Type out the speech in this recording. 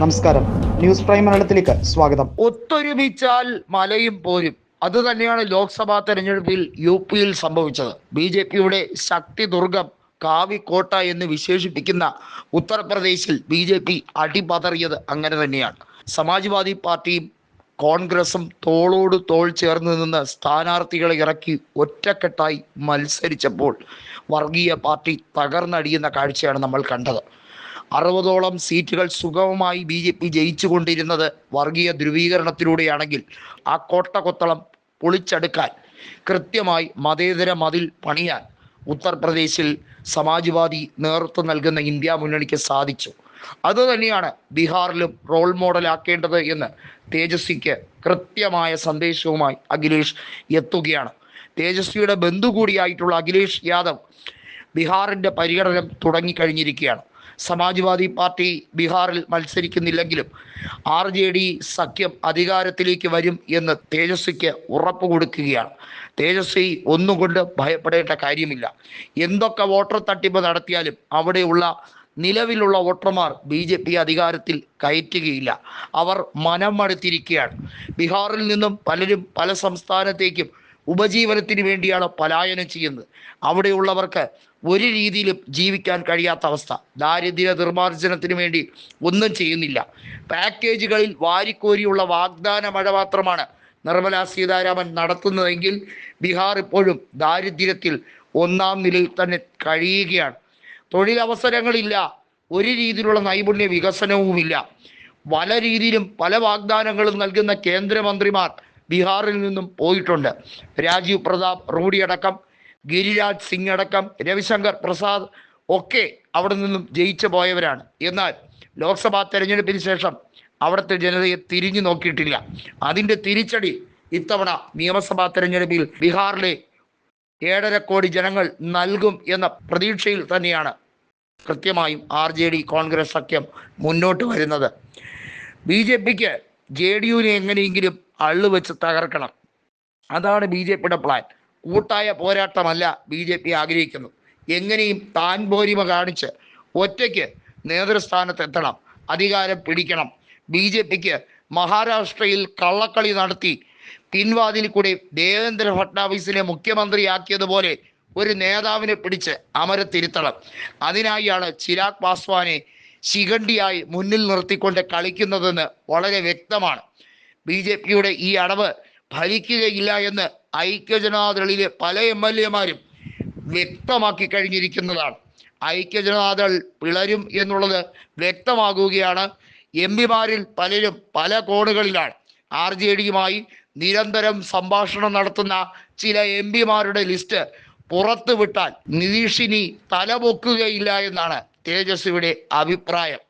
നമസ്കാരം. News prime മലയാളത്തിലേക്ക് സ്വാഗതം. ഒത്തൊരുമിച്ചാൽ മലയും പോരും. അത് തന്നെയാണ് ലോക്സഭാ തെരഞ്ഞെടുപ്പിൽ യു പിയിൽ സംഭവിച്ചത്. ബി ജെ പിയുടെ ശക്തി ദുർഗം കാവിക്കോട്ട എന്ന് വിശേഷിപ്പിക്കുന്ന ഉത്തർപ്രദേശിൽ ബി ജെ പി അടിപതറിയത് അങ്ങനെ തന്നെയാണ്. സമാജ്വാദി പാർട്ടിയും കോൺഗ്രസും തോളോട് തോൾ ചേർന്ന് നിന്ന് സ്ഥാനാർത്ഥികളെ ഇറക്കി ഒറ്റക്കെട്ടായി മത്സരിച്ചപ്പോൾ വർഗീയ പാർട്ടി തകർന്നടിയുന്ന കാഴ്ചയാണ് നമ്മൾ കണ്ടത്. അറുപതോളം സീറ്റുകൾ സുഗമമായി ബി ജെ പി ജയിച്ചുകൊണ്ടിരുന്നത് വർഗീയ ധ്രുവീകരണത്തിലൂടെയാണെങ്കിൽ ആ കോട്ട കൊത്തളം പൊളിച്ചെടുക്കാൻ കൃത്യമായി മതേതര മതിൽ പണിയാൻ ഉത്തർപ്രദേശിൽ സമാജ്വാദി നേതൃത്വം നൽകുന്ന ഇന്ത്യ മുന്നണിക്ക് സാധിച്ചു. അതുതന്നെയാണ് ബീഹാറിലും റോൾ മോഡലാക്കേണ്ടത് എന്ന് തേജസ്വിക്ക് കൃത്യമായ സന്ദേശവുമായി അഖിലേഷ് എത്തുകയാണ്. തേജസ്വിയുടെ ബന്ധു കൂടിയായിട്ടുള്ള അഖിലേഷ് യാദവ് ബീഹാറിന്റെ പര്യടനം തുടങ്ങിക്കഴിഞ്ഞിരിക്കുകയാണ്. സമാജ്വാദി പാർട്ടി ബീഹാറിൽ മത്സരിക്കുന്നില്ലെങ്കിലും ആർ ജെ ഡി സഖ്യം അധികാരത്തിലേക്ക് വരും എന്ന് തേജസ്വിക്ക് ഉറപ്പ് കൊടുക്കുകയാണ്. തേജസ്വി ഒന്നുകൊണ്ട് ഭയപ്പെടേണ്ട കാര്യമില്ല. എന്തൊക്കെ വോട്ടർ തട്ടിപ്പ് നടത്തിയാലും അവിടെയുള്ള നിലവിലുള്ള വോട്ടർമാർ ബി ജെ പി അധികാരത്തിൽ കയറ്റുകയില്ല. അവർ മനം മടുത്തിരിക്കുകയാണ് ബീഹാറിൽ നിന്നും പലരും പല സംസ്ഥാനത്തേക്കും ഉപജീവനത്തിന് വേണ്ടിയാണ് പലായനം ചെയ്യുന്നത്. അവിടെയുള്ളവർക്ക് ഒരു രീതിയിലും ജീവിക്കാൻ കഴിയാത്ത അവസ്ഥ. ദാരിദ്ര്യ നിർമ്മാർജനത്തിന് വേണ്ടി ഒന്നും ചെയ്യുന്നില്ല. പാക്കേജുകളിൽ വാരിക്കോരിയുള്ള വാഗ്ദാന മഴ മാത്രമാണ് നിർമ്മലാ സീതാരാമൻ നടത്തുന്നതെങ്കിൽ ബീഹാർ ഇപ്പോഴും ദാരിദ്ര്യത്തിൽ ഒന്നാം നിലയിൽ തന്നെ കഴിയുകയാണ്. തൊഴിലവസരങ്ങളില്ല. ഒരു രീതിയിലുള്ള നൈപുണ്യ വികസനവുമില്ല. പല രീതിയിലും പല വാഗ്ദാനങ്ങളും നൽകുന്ന കേന്ദ്രമന്ത്രിമാർ ബീഹാറിൽ നിന്നും പോയിട്ടുണ്ട്. രാജീവ് പ്രതാപ് റൂഡി അടക്കം ഗിരിരാജ് സിംഗ് അടക്കം രവിശങ്കർ പ്രസാദ് ഒക്കെ അവിടെ നിന്നും ജയിച്ചു പോയവരാണ്. എന്നാൽ ലോക്സഭാ തെരഞ്ഞെടുപ്പിന് ശേഷം അവിടുത്തെ ജനതയെ തിരിഞ്ഞു നോക്കിയിട്ടില്ല. അതിന്റെ തിരിച്ചടി ഇത്തവണ നിയമസഭാ തെരഞ്ഞെടുപ്പിൽ ബീഹാറിലെ ഏഴര കോടി ജനങ്ങൾ നൽകും എന്ന പ്രതീക്ഷയിൽ തന്നെയാണ് കൃത്യമായും ആർ ജെ ഡി കോൺഗ്രസ് സഖ്യം മുന്നോട്ട് വരുന്നത്. ബി ജെ പിക്ക് ജെ ഡി യുവിനെ എങ്ങനെയെങ്കിലും അള്ളു വെച്ച് തകർക്കണം. അതാണ് ബി ജെ പിയുടെ പ്ലാൻ കൂട്ടായ പോരാട്ടമല്ല ബി ജെ പി ആഗ്രഹിക്കുന്നത്. എങ്ങനെയും താൻ പോരിമ കാണിച്ച് ഒറ്റയ്ക്ക് നേതൃസ്ഥാനത്ത് എത്തണം അധികാരം പിടിക്കണം. ബി ജെ പിക്ക് മഹാരാഷ്ട്രയിൽ കള്ളക്കളി നടത്തി പിൻവാതിൽ കൂടി ദേവേന്ദ്ര ഫട്നാവിസിനെ മുഖ്യമന്ത്രിയാക്കിയതുപോലെ ഒരു നേതാവിനെ പിടിച്ച് അമരത്തിരുത്തണം. അതിനായാണ് ചിരാഗ് പാസ്വാനെ ശിഖണ്ഡിയായി മുന്നിൽ നിർത്തിക്കൊണ്ട് കളിക്കുന്നതെന്ന് വളരെ വ്യക്തമാണ്. ബി ജെ പിയുടെ ഈ അടവ് ഫലിക്കുകയില്ല എന്ന് ഐക്യജനാദളിലെ പല എം എൽ എമാരും വ്യക്തമാക്കി കഴിഞ്ഞിരിക്കുന്നതാണ്. ഐക്യജനാദൾ പിളരും എന്നുള്ളത് വ്യക്തമാകുകയാണ്. എം പിമാരിൽ പലരും പല കോണുകളിലാണ്. ആർ ജെ ഡിയുമായി നിരന്തരം സംഭാഷണം നടത്തുന്ന ചില എം പിമാരുടെ ലിസ്റ്റ് പുറത്തുവിട്ടാൽ നിതീഷിനി തലപൊക്കുകയില്ല എന്നാണ് തേജസ്വിയുടെ അഭിപ്രായം.